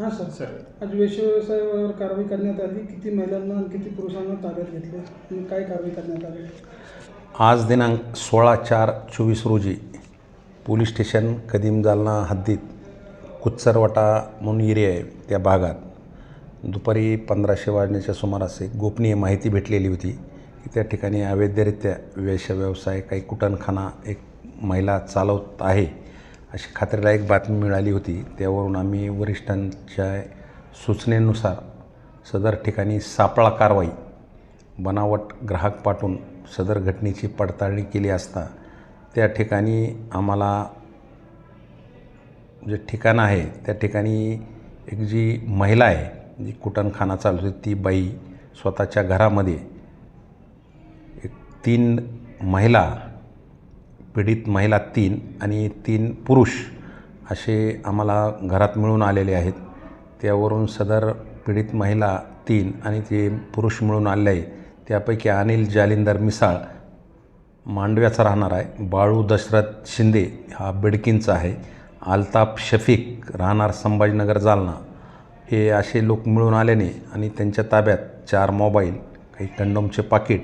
हां sir. Sir. आज वेश्या व्यवसायावर कारवाई करण्यात आली. किती महिलांना आणि किती पुरुषांना ताब्यात घेतले? आणि काय कारवाई करण्यात आली? आज दिनांक सोळा चार चोवीस रोजी पोलीस स्टेशन कदीम जालना हद्दीत कुच्चरवाटा म्हणून एरिया आहे त्या भागात. दुपारी पंधराशे वाजण्याच्या सुमारास एक गोपनीय माहिती भेटलेली होती की त्या ठिकाणी अवैधरित्या वेश्या व्यवसाय काही कुटणखाना एक महिला चालवत आहे. अशी खात्रीलायक बातमी मिळाली होती. त्यावरून आम्ही वरिष्ठांच्या सूचनेनुसार सदर ठिकाणी सापळा कारवाई बनावट ग्राहक पाठवून सदर घटनेची पडताळणी केली असता त्या ठिकाणी आम्हाला जे ठिकाण आहे त्या ठिकाणी एक जी महिला आहे जी कुटणखाना चालू होती ती बाई स्वतःच्या घरामध्ये एक तीन महिला पीडित महिला तीन आणि तीन पुरुष असे आम्हाला घरात मिळून आलेले आहेत. त्यावरून सदर पीडित महिला तीन आणि ते पुरुष मिळून आलेले आहे. त्यापैकी अनिल जालिंदर मिसाळ मांडव्याचा राहणार आहे. बाळू दशरथ शिंदे हा बिडकींचा आहे. आल्ताफ शफीक राहणार संभाजीनगर जालना. हे असे लोक मिळून आल्याने आणि त्यांच्या ताब्यात चार मोबाईल काही कंडोमचे पाकिट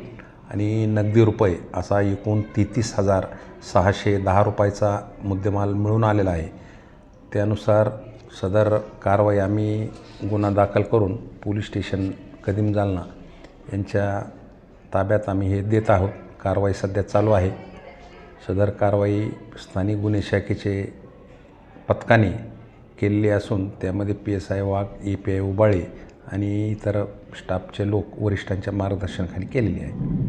आणि नगदी रुपये असा एकूण तेहतीस हजार सहाशे दहा रुपयाचा मुद्देमाल मिळून आलेला आहे. त्यानुसार सदर कारवाई आम्ही गुन्हा दाखल करून पोलीस स्टेशन कदीम जालना यांच्या ताब्यात आम्ही हे देत आहोत. कारवाई सध्या चालू आहे. सदर कारवाई स्थानिक गुन्हे शाखेचे पथकाने केलेली असून त्यामध्ये P S I Wagh A P I Ubale आणि इतर स्टाफचे लोक वरिष्ठांच्या मार्गदर्शनाखाली केलेली आहे